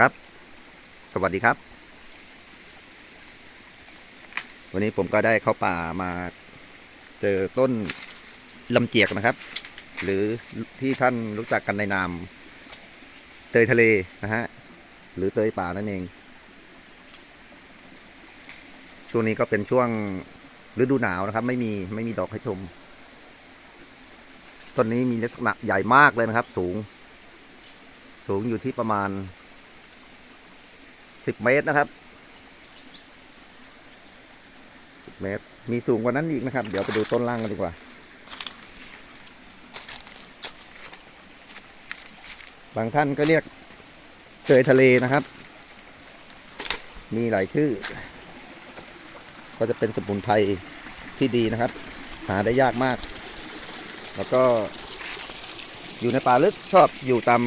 ครับ สวัสดีครับ วันนี้ผมก็ได้เข้าป่ามาเจอต้นลำเจียกนะครับ หรือที่ท่านรู้จักกันในนาม เตยทะเลนะฮะ หรือเตยป่านั่นเอง ช่วงนี้ก็เป็นช่วงฤดูหนาวนะครับ ไม่มีไม่มีดอกให้ชม ต้นนี้มีลักษณะใหญ่มากเลยนะครับ สูง สูงอยู่ที่ประมาณ สิบเมตรนะครับสิบเมตร มีสูงกว่านั้นอีกนะครับ เดี๋ยวไปดูต้นล่างกันดีกว่า บางท่านก็เรียกเตยทะเลนะครับ มีหลายชื่อ ก็จะเป็นสมุนไพรที่ดีนะครับ หาได้ยากมาก แล้วก็อยู่ในป่าลึกชอบอยู่ตาม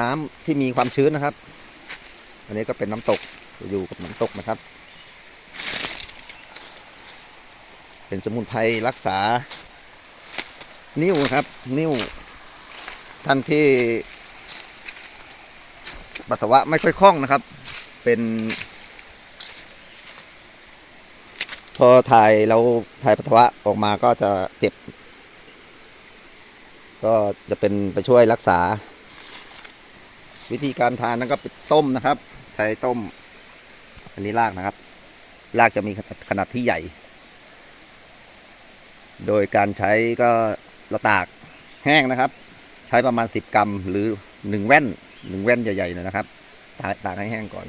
น้ำที่มีความชื้นนะครับ อันนี้ก็เป็นน้ำตกอยู่กับน้ำตกนะครับ เป็นสมุนไพรรักษา นิ้วครับ นิ้ว ท่านที่ปัสสาวะไม่ค่อยคล่องนะครับ เป็น พอถ่ายเราถ่ายปัสสาวะออกมาก็จะเจ็บ ก็จะเป็นไปช่วยรักษา วิธีการทานนั้นก็ต้มนะครับ ใช้ต้ม อันนี้รากนะครับ รากจะมีขนาดที่ใหญ่ โดยการใช้ก็เราตากแห้งนะครับ ใช้ประมาณ 10 กรัมหรือ 1 แว่น 1 แว่นใหญ่ๆหนอยนะครับ ตากตากให้แห้งก่อน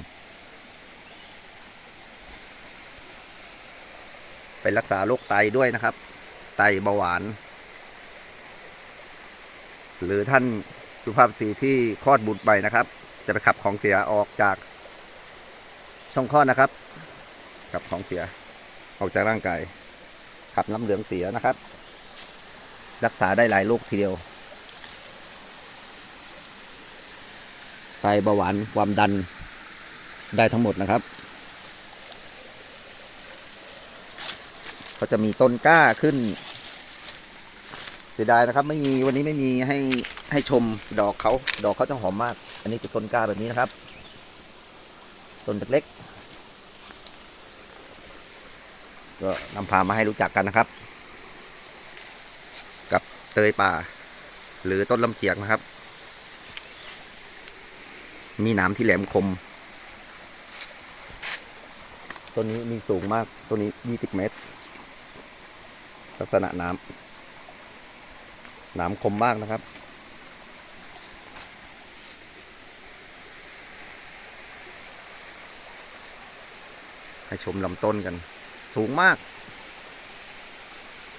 ไปรักษาโรคไตด้วยนะครับ ไตเบาหวาน หรือท่านสุภาพสตรีที่คลอดบุตรไปนะครับ จะไปขับของเสียออกจาก ช่องคลอดนะครับขับของเสียออกจากร่างกายขับน้ำเหลืองเสียนะครับ รักษาได้หลายโรคทีเดียวไตเบาหวานความดันได้ทั้งหมดนะครับก็จะมีต้นกล้าขึ้นเสียดายนะครับ ไม่มีวันนี้ไม่มีให้ให้ชมดอกเขาดอกเขาจะหอมมาก อันนี้คือต้นกล้าแบบนี้นะครับ ต้นเล็กๆก็นำพามาให้รู้จักกันนะครับ กับเตยป่า หรือต้นลำเจียกนะครับ มีหนามที่แหลมคมต้นนี้มีสูงมากต้นนี้ยี่สิบเมตร ลักษณะน้ำน้ำคมมากนะครับ ให้ชมลำต้นกัน สูงมาก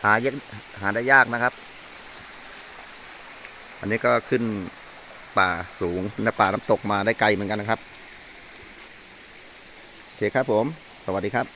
หายากหาได้ยากนะครับ อันนี้ก็ขึ้นป่าสูงในป่าน้ำตกมาได้ไกลเหมือนกันนะครับ โอเคครับผม สวัสดีครับ